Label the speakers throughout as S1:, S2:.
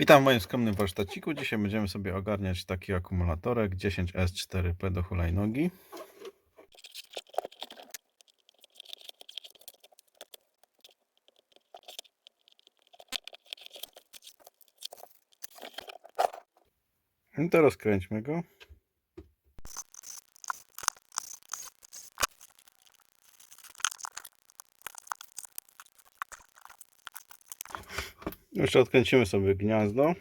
S1: Witam w moim skromnym warsztaciku. Dzisiaj będziemy sobie ogarniać taki akumulatorek 10S4P do hulajnogi. I to rozkręćmy go. Jeszcze odkręcimy sobie gniazdo.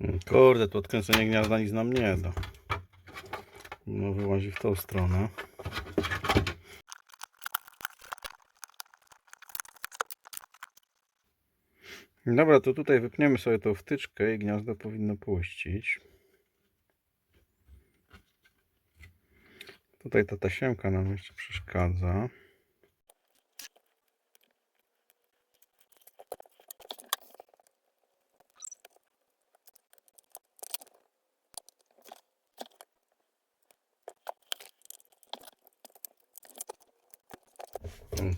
S1: Mm, Kurde, to odkręcenie gniazda nic nam nie da. No wyłazi w tą stronę. Dobra, to tutaj wypniemy sobie tą wtyczkę i gniazdo powinno puścić. Tutaj ta tasiemka nam jeszcze przeszkadza.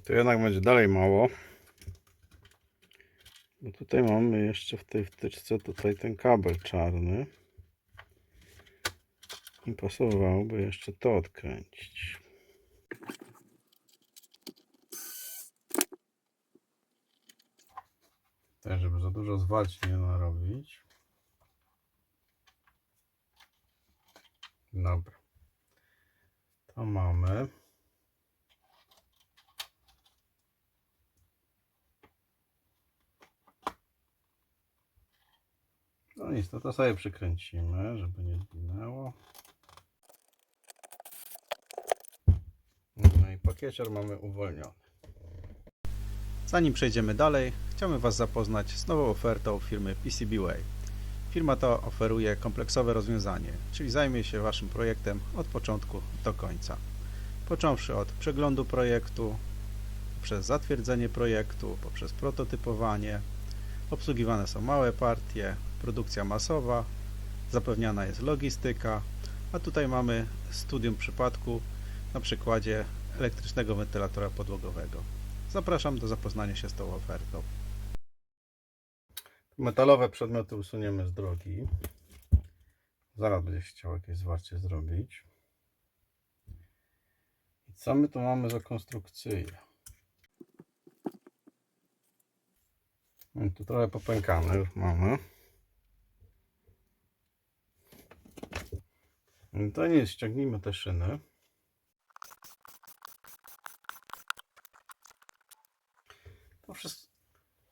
S1: To jednak będzie dalej mało. Bo tutaj mamy jeszcze w tej wtyczce tutaj ten kabel czarny. I pasowałoby jeszcze to odkręcić. Tak, żeby za dużo zwalć nie narobić. Dobra. To mamy. No nic, to, to sobie przykręcimy, żeby nie zginęło. I pakiecior mamy uwolniony.
S2: Zanim przejdziemy dalej, chciałbym Was zapoznać z nową ofertą firmy PCBWay. Firma ta oferuje kompleksowe rozwiązanie, czyli zajmie się Waszym projektem od początku do końca. Począwszy od przeglądu projektu, przez zatwierdzenie projektu, poprzez prototypowanie, obsługiwane są małe partie, produkcja masowa, zapewniana jest logistyka, a tutaj mamy studium przypadku na przykładzie elektrycznego wentylatora podłogowego. Zapraszam do zapoznania się z tą ofertą.
S1: Metalowe przedmioty usuniemy z drogi. Zaraz będzie chciał jakieś zwarcie zrobić. I co my tu mamy za konstrukcję? No, Tu trochę popękane już mamy. No To nie ściągnijmy te szyny. Wszystko.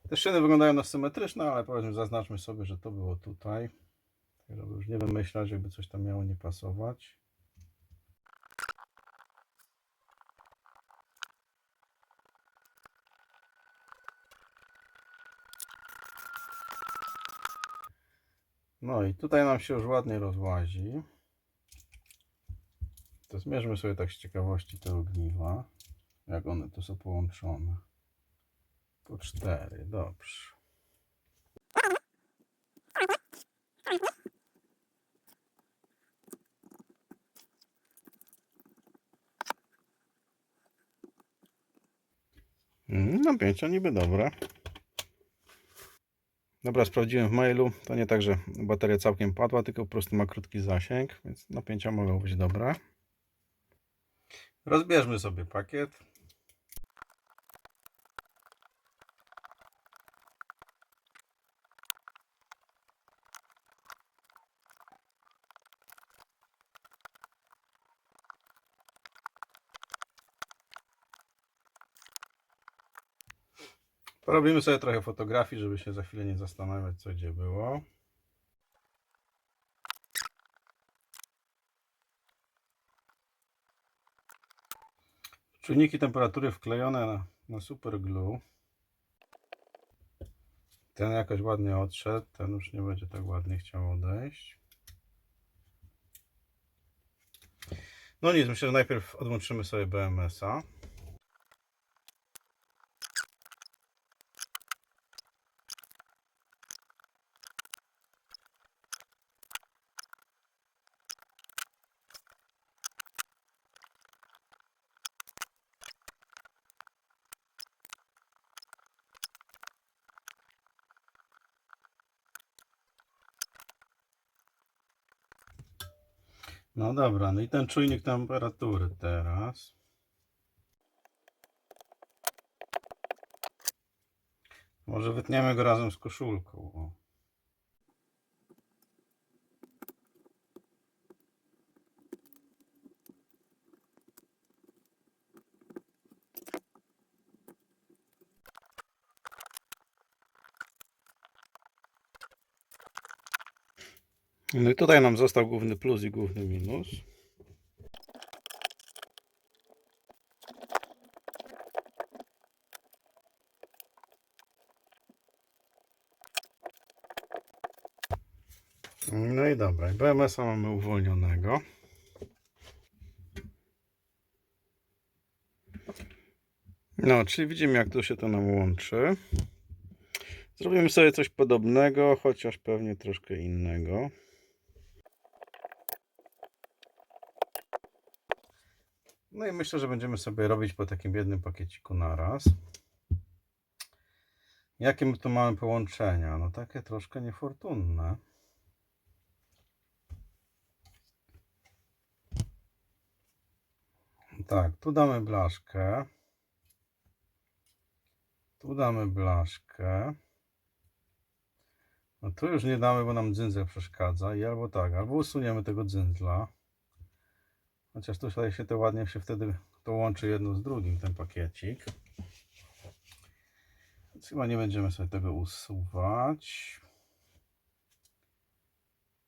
S1: Te szyny wyglądają na symetryczne, ale powiedzmy zaznaczmy sobie, że to było tutaj. Tak, Żeby już nie wymyślać, jakby coś tam miało nie pasować. No i tutaj nam się już ładnie rozłazi. To zmierzmy sobie tak z ciekawości te ogniwa, jak one tu są połączone. Po cztery, dobrze. Mm, Napięcia niby dobre. Dobra, sprawdziłem w mailu. To nie tak, że bateria całkiem padła, tylko po prostu ma krótki zasięg, więc napięcia mogą być dobre. Rozbierzmy sobie pakiet. Porobimy sobie trochę fotografii, żeby się za chwilę nie zastanawiać, co gdzie było. Czujniki temperatury wklejone na, na super glue. Ten jakoś ładnie odszedł, ten już nie będzie tak ładnie chciał odejść. No nic, myślę, że najpierw odłączymy sobie BMS-a. No dobra, no i ten czujnik temperatury teraz. Może wytniemy go razem z koszulką. No i tutaj nam został główny plus i główny minus. No i dobra, BMS-a mamy uwolnionego. No, czyli widzimy jak to się to nam łączy. Zrobimy sobie coś podobnego, chociaż pewnie troszkę innego. No i myślę, że będziemy sobie robić po takim jednym pakieciku na raz. Jakie my tu mamy połączenia? No takie troszkę niefortunne. Tak, tu damy blaszkę. Tu damy blaszkę. No tu już nie damy, bo nam dzyndzel przeszkadza. I albo tak, albo usuniemy tego dzyndzla. Chociaż tutaj się to ładnie się wtedy to łączy jedno z drugim, ten pakiecik. Więc chyba nie będziemy sobie tego usuwać.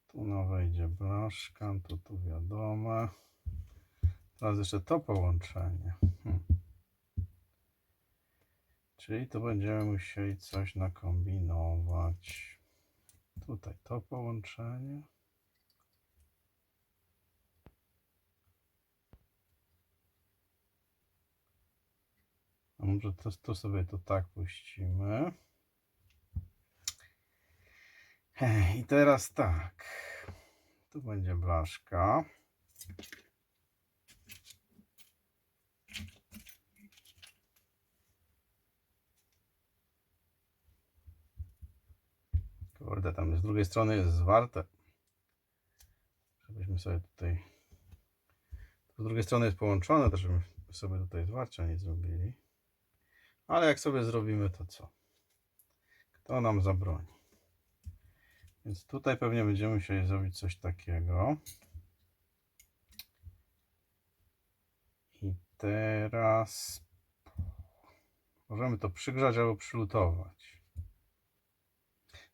S1: Tu no wejdzie blaszka, to tu wiadomo. Teraz jeszcze to połączenie. Hmm. Czyli to będziemy musieli coś nakombinować. Tutaj to połączenie. A może to, to sobie to tak puścimy. I teraz tak. Tu będzie blaszka. Kurde, tam z drugiej strony jest zwarte. Żebyśmy sobie tutaj. Z drugiej strony jest połączone, to żebyśmy sobie tutaj zwarcia nie zrobili. Ale jak sobie zrobimy, to co? Kto nam zabroni? Więc tutaj pewnie będziemy musieli zrobić coś takiego. I teraz możemy to przygrzać albo przylutować.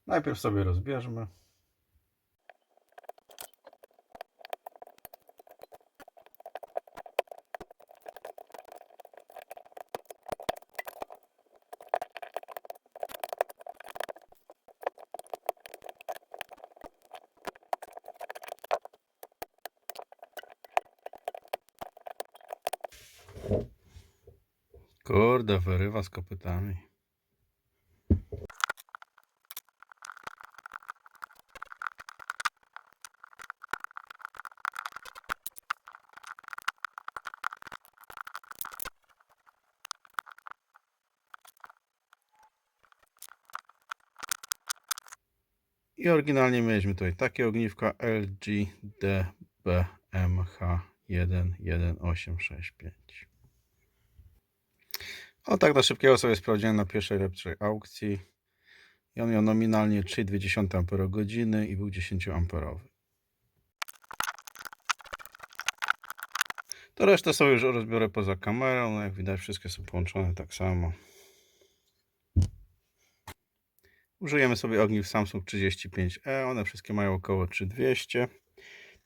S1: Najpierw sobie rozbierzmy. Kurde, wyrywa z kopytami. I oryginalnie mieliśmy tutaj takie ogniwka LG DBMH11865. O tak na szybkiego sobie sprawdziłem na pierwszej lepszej aukcji. I on miał nominalnie 3,2 Ah i był 10 amperowy. To resztę sobie już rozbiorę poza kamerą. No jak widać wszystkie są połączone tak samo. Użyjemy sobie ogniw Samsung 35E. One wszystkie mają około 3200.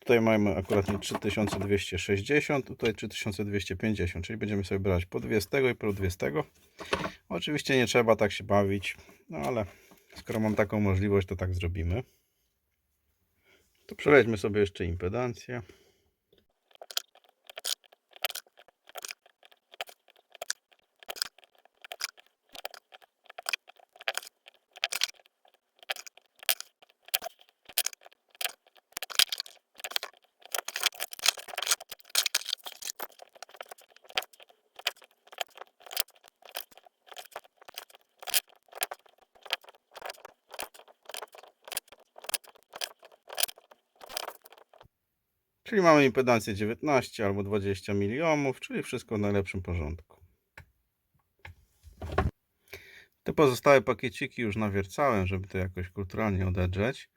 S1: Tutaj mamy akurat 3260, tutaj 3250, czyli będziemy sobie brać po 2 z tego i po 2 z tego. Oczywiście nie trzeba tak się bawić, no ale skoro mam taką możliwość, to tak zrobimy. To przelećmy sobie jeszcze impedancję. Czyli mamy impedancję 19 albo 20 miliomów, czyli wszystko w najlepszym porządku. Te pozostałe pakieciki już nawiercałem, żeby to jakoś kulturalnie odedrzeć.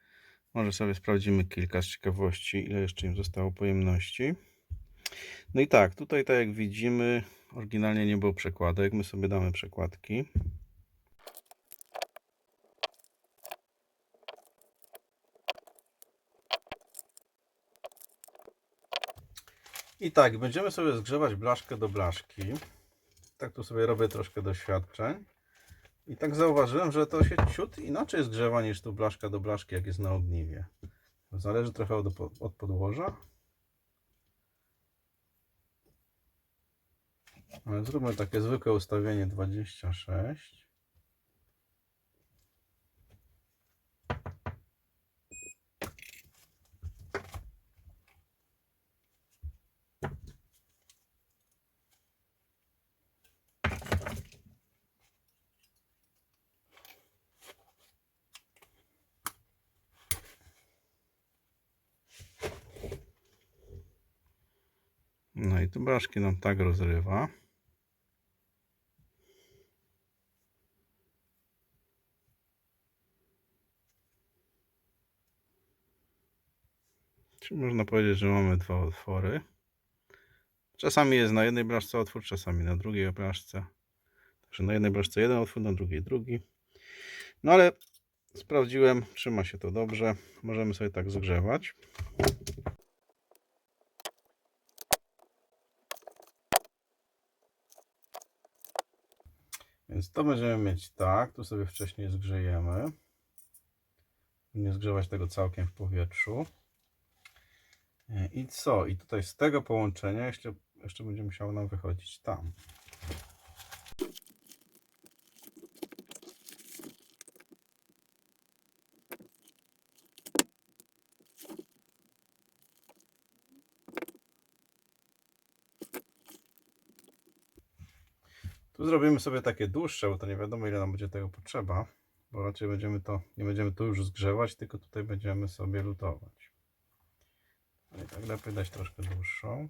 S1: Może sobie sprawdzimy kilka z ciekawości, ile jeszcze im zostało pojemności. No i tak, tutaj tak jak widzimy, oryginalnie nie było przekładek. My sobie damy przekładki. I tak, będziemy sobie zgrzewać blaszkę do blaszki. Tak tu sobie robię troszkę doświadczeń. I tak zauważyłem, że to się ciut inaczej zgrzewa niż tu blaszka do blaszki, jak jest na ogniwie. Zależy trochę od, od podłoża. Ale zróbmy takie zwykłe ustawienie 26. No i tu blaszki nam tak rozrywa. Czyli można powiedzieć, że mamy dwa otwory. Czasami jest na jednej blaszce otwór, czasami na drugiej blaszce. Także na jednej blaszce jeden otwór, na drugiej drugi. No ale sprawdziłem, trzyma się to dobrze. Możemy sobie tak zgrzewać. Więc to będziemy mieć tak. Tu sobie wcześniej zgrzejemy. Nie zgrzewać tego całkiem w powietrzu. I co? I tutaj z tego połączenia jeszcze, jeszcze będzie musiało nam wychodzić tam. Zrobimy sobie takie dłuższe, bo to nie wiadomo ile nam będzie tego potrzeba. Bo raczej będziemy to, nie będziemy tu już zgrzewać, tylko tutaj będziemy sobie lutować. Ale tak lepiej dać troszkę dłuższą.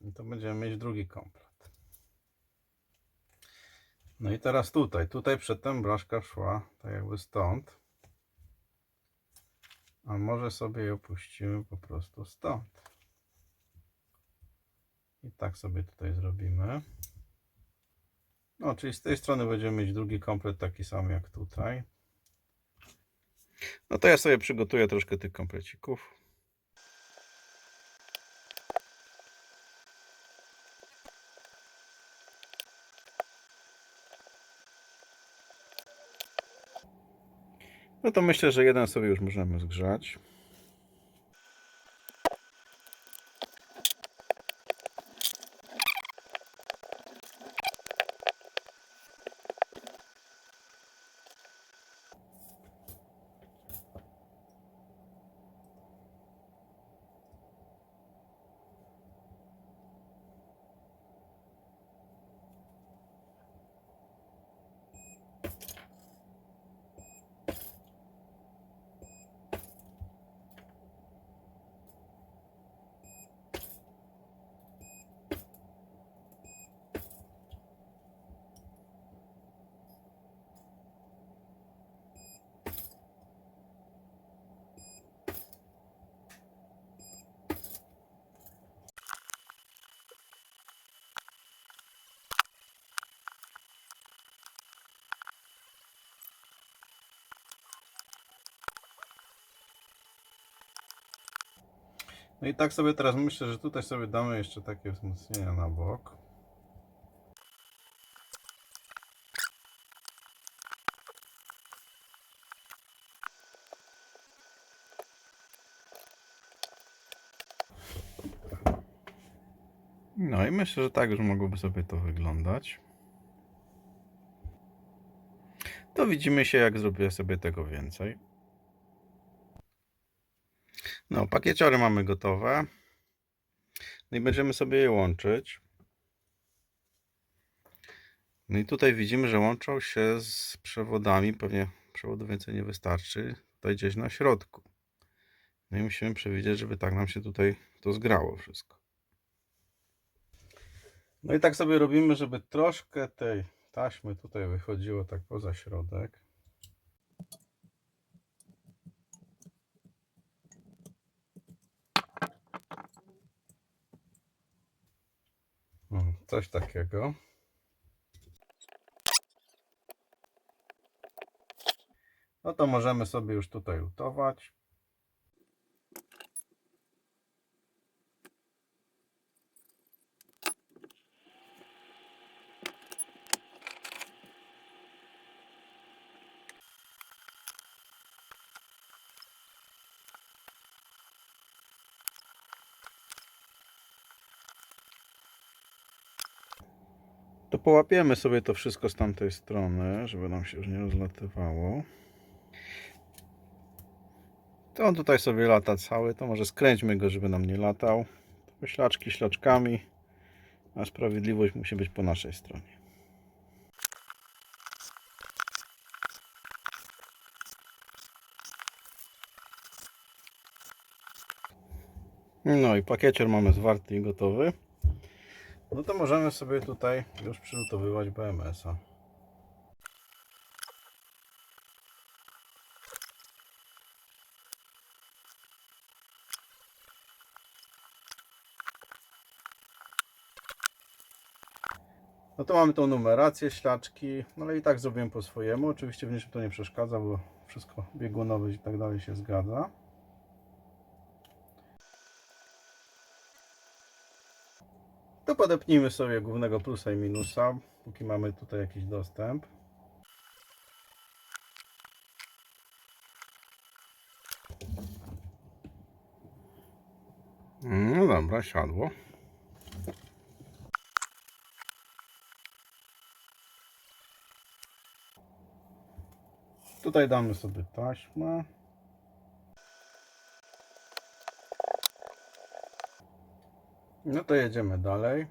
S1: I to będziemy mieć drugi komplet. No i teraz tutaj. Tutaj przedtem blaszka szła tak jakby stąd. A może sobie ją puścimy po prostu stąd. I tak sobie tutaj zrobimy. No, czyli z tej strony będziemy mieć drugi komplet taki sam jak tutaj. No to ja sobie przygotuję troszkę tych komplecików. No to myślę, że jeden sobie już możemy zgrzać. No i tak sobie teraz myślę, że tutaj sobie damy jeszcze takie wzmocnienia na bok. No i myślę, że tak już mogłoby sobie to wyglądać. To widzimy się, jak zrobię sobie tego więcej. No, pakieciory mamy gotowe. No i będziemy sobie je łączyć. No i tutaj widzimy, że łączą się z przewodami, pewnie przewodu więcej nie wystarczy. Tutaj gdzieś na środku. No i musimy przewidzieć, żeby tak nam się tutaj to zgrało wszystko. No i tak sobie robimy, żeby troszkę tej taśmy tutaj wychodziło tak poza środek. Coś takiego. No to możemy sobie już tutaj lutować. To połapiemy sobie to wszystko z tamtej strony, żeby nam się już nie rozlatywało. To on tutaj sobie lata cały, to może skręćmy go, żeby nam nie latał. To ślaczki ślaczkami, a sprawiedliwość musi być po naszej stronie. No i pakiecior mamy zwarty i gotowy. No to możemy sobie tutaj już przylutowywać BMS-a. No to mamy tą numerację, ślaczki, no ale i tak zrobiłem po swojemu. Oczywiście w niczym to nie przeszkadza, bo wszystko biegunowe i tak dalej się zgadza. Podepnijmy sobie głównego plusa i minusa, póki mamy tutaj jakiś dostęp. No dobra, siadło. Tutaj damy sobie taśmę. No to jedziemy dalej.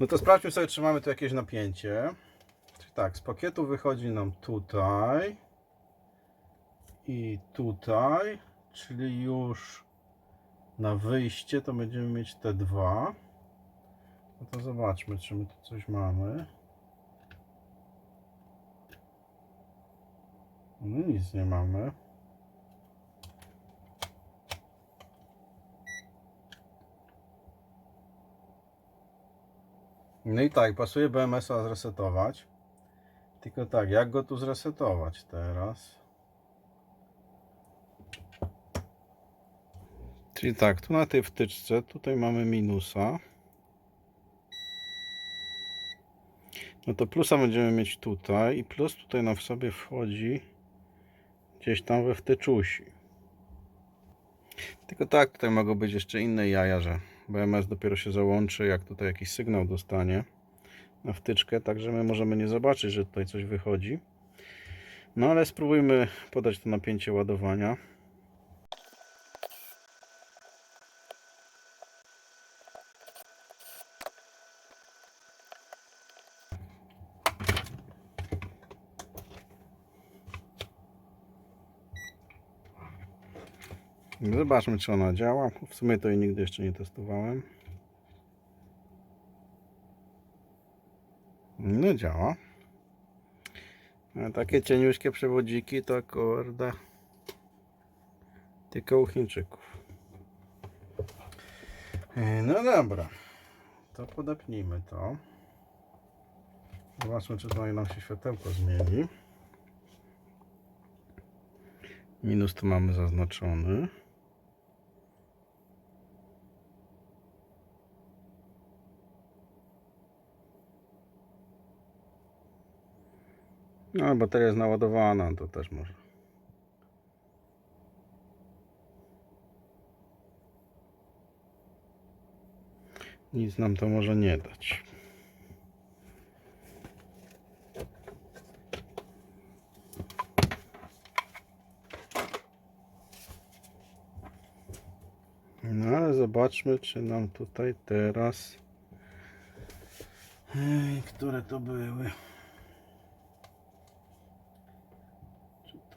S1: No to sprawdźmy sobie, czy mamy tu jakieś napięcie. Tak, z pakietu wychodzi nam tutaj i tutaj, czyli już na wyjście to będziemy mieć te dwa. No to zobaczmy, czy my tu coś mamy. No nic nie mamy. No i tak, pasuje BMS-a zresetować. Tylko tak, jak go tu zresetować teraz? Czyli tak, tu na tej wtyczce, tutaj mamy minusa. No to plusa będziemy mieć tutaj i plus tutaj nam w sobie wchodzi gdzieś tam we wtyczusi. Tylko tak, tutaj mogą być jeszcze inne jaja, że BMS dopiero się załączy, jak tutaj jakiś sygnał dostanie na wtyczkę, także my możemy nie zobaczyć, że tutaj coś wychodzi. No ale spróbujmy podać to napięcie ładowania. Zobaczmy, czy ona działa. W sumie to jej nigdy jeszcze nie testowałem. No działa. A takie cieniuśkie przewodziki to kurde tylko u Chińczyków. E, No dobra. To podepnijmy to. Zobaczmy, czy tutaj nam się światełko zmieni. Minus tu mamy zaznaczony. No, bateria jest naładowana, to też może. Nic nam to może nie dać. No ale zobaczmy, czy nam tutaj teraz... Ej, które to były?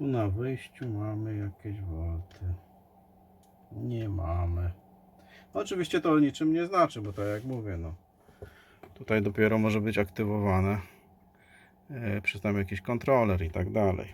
S1: Tu na wyjściu mamy jakieś wolty? Nie mamy. Oczywiście to niczym nie znaczy, bo tak jak mówię, no. Tutaj dopiero może być aktywowane. E, Czy tam jakiś kontroler i tak dalej.